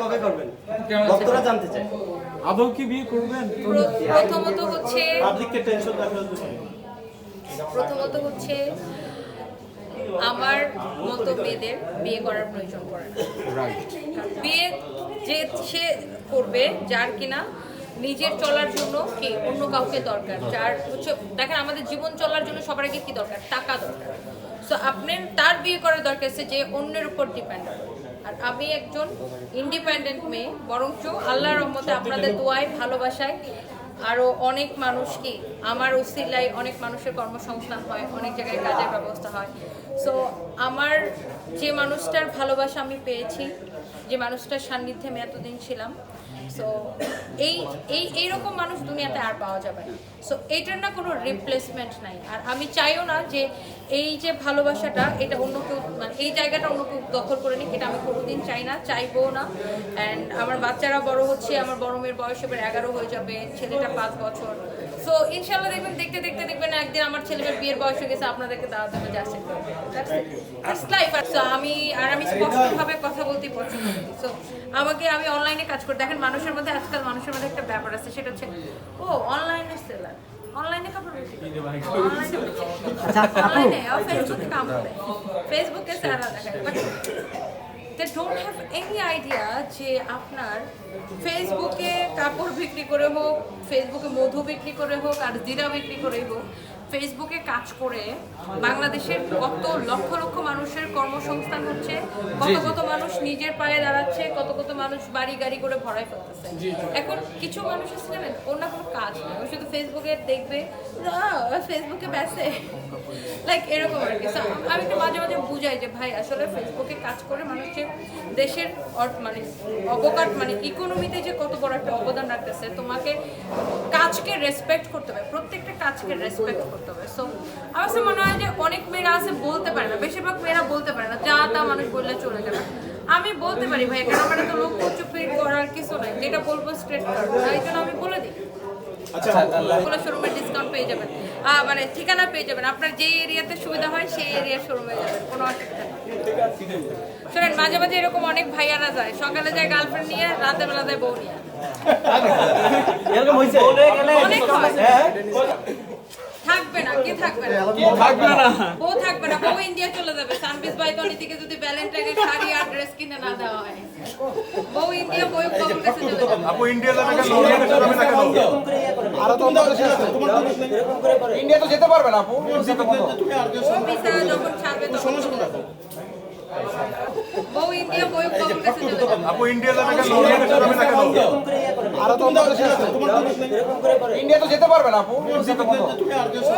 কবে করবেন? ভক্তরা জানতে চায়। আদৌ কি বিয়ে করবেন? প্রথমত হচ্ছে পাবলিককে টেনশন রাখার জন্য। প্রথমত হচ্ছে আমার মতো মেয়েদের বিয়ে করার প্রয়োজন পড়ে বিয়ে যে সে করবে যার কিনা নিজের চলার জন্য কি অন্য কাউকে দরকার? যার হচ্ছে দেখেন আমাদের জীবন চলার জন্য সবার আগে কি দরকার? টাকা দরকার। সো আপনার তার বিয়ে করার দরকার আছে যে অন্যের উপর ডিপেন্ড আর আমি একজন ইন্ডিপেন্ডেন্ট মেয়ে বরঞ্চ আল্লাহ রহমতে আপনাদের দোয়ায় ভালোবাসায় আরও অনেক মানুষকে আমার উসিলায় অনেক মানুষের কর্মসংস্থান হয় অনেক জায়গায় কাজের ব্যবস্থা হয়। সো আমার যে মানুষটার ভালোবাসা আমি পেয়েছি, যে মানুষটার সান্নিধ্যে আমি এতদিন ছিলাম সো এই এই, এইরকম মানুষ দুনিয়াতে আর পাওয়া যাবে না। সো এইটার না কোনো রিপ্লেসমেন্ট নাই। আর আমি চাইও না যে এই যে ভালোবাসাটা, এটা অন্য কেউ মানে এই জায়গাটা অন্য কেউ দখল করে নিক, এটা আমি কোনোদিন চাই না চাইবও না। অ্যান্ড আমার বাচ্চারা বড় হচ্ছে, আমার বড় মেয়ের বয়স এবার এগারো হয়ে যাবে, ছেলেটা পাঁচ বছর। সো ইনশাল্লাহ দেখবেন, দেখতে দেখতে দেখবেন একদিন আমার ছেলেমেয়ের বিয়ের বয়স হয়ে গেছে, আপনাদেরকে দাওয়াত দেবে যাচ্ছে আমি আর আমি স্পষ্টভাবে কথা পছন্দ করি। সো আমাকে আমি অনলাইনে কাজ করি। দেখেন মানুষের মধ্যে আজকাল মানুষের মধ্যে একটা ব্যাপার আছে সেটা হচ্ছে ও অনলাইনে সেলার অনলাইনে কাপড় বিক্রি অনলাইনে অনলাইনে ফেসবুকে কাম করে। ফেসবুকে স্যারা দেখায়। But they don't have any idea যে আপনার ফেসবুকে কাপড় বিক্রি করে হোক ফেসবুকে মধু বিক্রি করে হোক আর জিরা বিক্রি করেই হোক ফেসবুকে কাজ করে বাংলাদেশের কত লক্ষ লক্ষ মানুষের কর্মসংস্থান হচ্ছে কত কত মানুষ নিজের পায়ে দাঁড়াচ্ছে কত কত মানুষ বাড়ি গাড়ি করে ভরাই ফেলতেছে। এখন কিছু মানুষ আছে জানেন ওর না কোনো কাজ নেই ও শুধু ফেসবুকে দেখবে ফেসবুকে ব্যাসে লাইক এরকম আর কি। আমি একটু মাঝে মাঝে বুঝাই যে ভাই আসলে ফেসবুকে কাজ করে মানুষের দেশের অর- মানে অবকাঠ মানে ইকোনমিতে যে কত বড় একটা অবদান রাখতেছে তোমাকে কাজকে রেসপেক্ট করতে হবে প্রত্যেকটা কাজকে রেসপেক্ট করতে হবে। সো আমার কাছে মনে হয় যে অনেক মেয়েরা আছে বলতে পারে না। বেশিরভাগ মেয়েরা বলতে পারে না যা তা মানুষ বললে চলে যাবে। আমি বলতে পারি ভাই কারণ আমার তো লোক চুপি করার কিছু নাই যেটা বলব স্ট্রেট তাই জন্য আমি বলে দিই। কোনো শোরুমে ডিসকাউন্ট পেয়ে যাবেন। আহ, মানে ঠিকানা পেয়ে যাবেন। আপনার যে এরিয়াতে সুবিধা হয় সেই এরিয়ার শোরুমে যাবেন। কোনো অসুবিধা নেই। শোনেন মাঝে মাঝে এরকম অনেক ভাইয়ারা যায়। সকালে যায় গার্লফ্রেন্ড নিয়ে রাতে বেলা যায় বউ নিয়ে। এরকম হয়েছে? অনেক হয়। থাকবে না কে থাকবে না থাকবে না বউ থাকবে না বউ ইন্ডিয়া চলে যাবে সানবিস ভাই তো থেকে যদি ভ্যালেন্টাইনের শাড়ি আর ড্রেস কিনে না দেওয়া হয় বউ ইন্ডিয়া বউ কখন কাছে চলে যাবে আপু ইন্ডিয়া যাবে কেন যাবে না কেন এরকম করে করো। আরও তো শেষ তোমার করে। ইন্ডিয়া তো যেতে পারবে না আপু যেতে বলো। ভিসা যখন ছাড়বে তখন চলে যাবে। বউ ইন্ডিয়া বউ কখন কাছে চলে যাবে আপু ইন্ডিয়া যাবে কেন যাবে না কেন এরকম করে করো। আরও তো শেষ তোমার। ইন্ডিয়া যেতে পারবে না আপু।